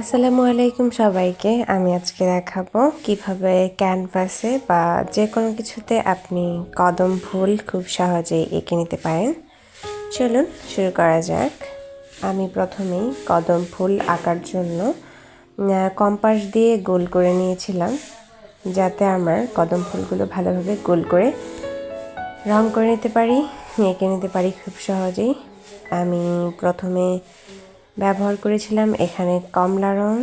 আসসালামু আলাইকুম সবাইকে। আমি আজকে দেখাবো কীভাবে ক্যানভাসে বা যে কোনো কিছুতে আপনি কদম ফুল খুব সহজেই এঁকে নিতে পারেন। চলুন শুরু করা যাক। আমি প্রথমেই কদম ফুল আঁকার জন্য কম্পাস দিয়ে গোল করে নিয়েছিলাম, যাতে আমার কদম ফুলগুলো ভালোভাবে গোল করে রং করে নিতে পারি, এঁকে নিতে পারি খুব সহজেই। আমি প্রথমে ব্যবহার করেছিলাম এখানে কমলা রং।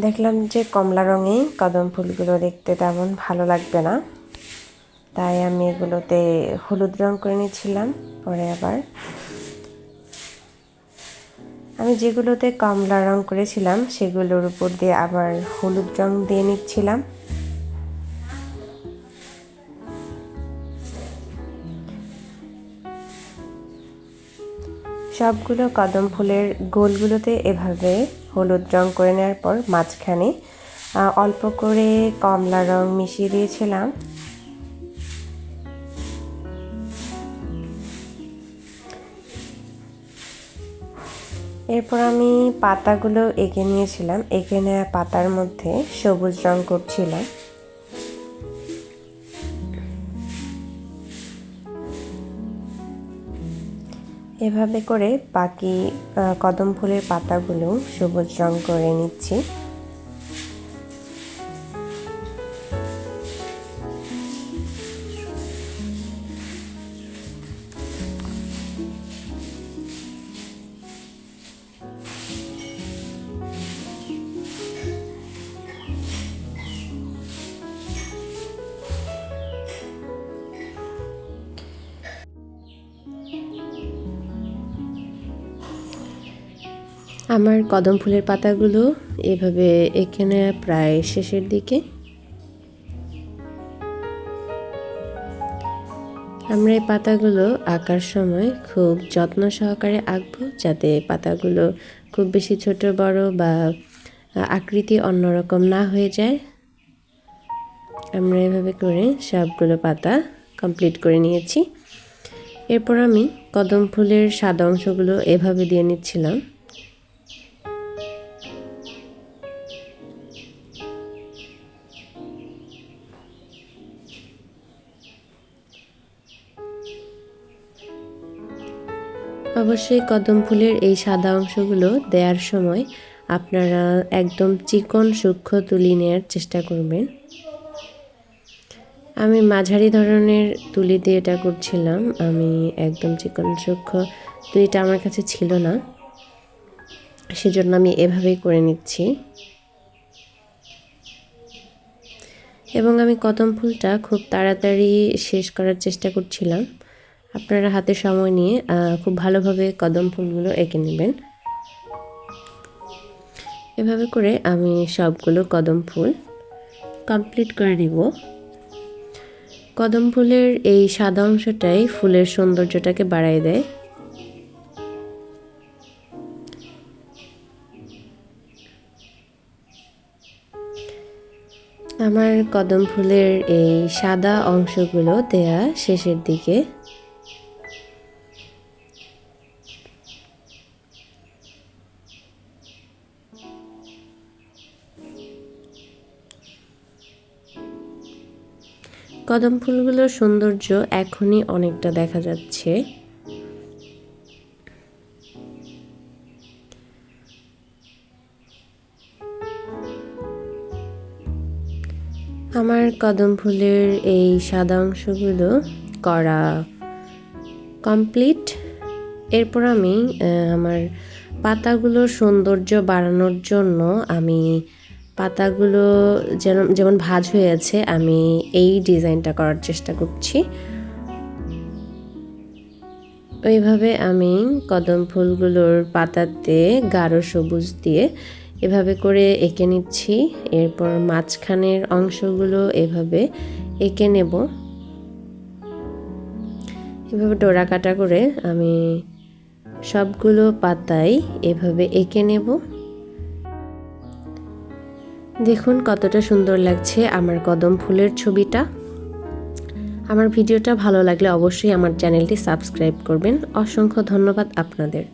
দেখলাম যে কমলা রঙে কদম ফুলগুলো দেখতে তেমন ভালো লাগবে না। তাই আমি এগুলোতে হলুদ রং করে নিয়েছিলাম পরে আবার আমি যেগুলোতে কমলা রং করেছিলাম সেগুলোর উপর দিয়ে আবার হলুদ রং দিয়ে নিচ্ছিলাম। সবগুলো কদম ফুলের গোলগুলোতে এভাবে হলুদ রং করে নেওয়ার পর মাঝখানে অল্প করে কমলা রং মিশিয়ে দিয়েছিলাম। এরপর আমি পাতাগুলো এঁকে নিয়েছিলাম। এঁকে নেওয়া পাতার মধ্যে সবুজ রং করছিলাম। এভাবে করে বাকি কদম ফুলের পাতাগুলো সবুজ রং করে নিচ্ছি। আমার কদম ফুলের পাতাগুলো এভাবে এখানে প্রায় শেষের দিকে। আমরা এই পাতাগুলো আঁকার সময় খুব যত্ন সহকারে আঁকবো যাতে পাতাগুলো খুব বেশি ছোট, বড় বা আকৃতি অন্যরকম না হয়ে যায়। আমরা এভাবে করে সবগুলো পাতা কমপ্লিট করে নিয়েছি। এরপর আমি কদম ফুলের সাদা অংশগুলো এভাবে দিয়ে নিচ্ছিলাম। অবশ্যই কদম ফুলের এই সাদা অংশগুলো দেওয়ার সময় আপনারা একদম চিকন সূক্ষ্ম তুলি নেওয়ার চেষ্টা করবেন। আমি মাঝারি ধরনের তুলি দিয়ে এটা করছিলাম। আমি একদম চিকন সূক্ষ্ম তুলিটা আমার কাছে ছিল না। সেজন্য আমি এভাবেই করে নিচ্ছি। এবং আমি কদম ফুলটা খুব তাড়াতাড়ি শেষ করার চেষ্টা করছিলাম। আপনারা হাতে সময় নিয়ে খুব ভালোভাবে কদম ফুলগুলো এঁকে নেবেন। এভাবে করে আমি সবগুলো কদম ফুল কমপ্লিট করে নিব। কদম ফুলের এই সাদা অংশটাই ফুলের সৌন্দর্যটাকে বাড়াই দেয়। আমার কদম ফুলের এই সাদা অংশগুলো দেয়া শেষের দিকে কদম ফুলগুলোর সৌন্দর্য এখনই অনেকটা দেখা যাচ্ছে। আমার কদম ফুলের এই সাদা অংশগুলো করা কমপ্লিট। এরপর আমি আমার পাতাগুলোর সৌন্দর্য বাড়ানোর জন্য আমি পাতাগুলো যেন যেমন ভাজ হয়ে আছে, আমি এই ডিজাইনটা করার চেষ্টা করছি। ওইভাবে আমি কদম ফুলগুলোর পাতাতে গাঢ় সবুজ দিয়ে এভাবে করে এঁকে নিচ্ছি। এরপর মাঝখানের অংশগুলো এভাবে এঁকে নেব। এভাবে ডোরা কাটা করে আমি সবগুলো পাতাই এভাবে এঁকে নেব। দেখুন কতটা সুন্দর লাগছে আমার কদম ফুলের ছবিটা। আমার ভিডিওটা ভালো লাগলে অবশ্যই আমার চ্যানেলটি সাবস্ক্রাইব করবেন। অসংখ্য ধন্যবাদ আপনাদের।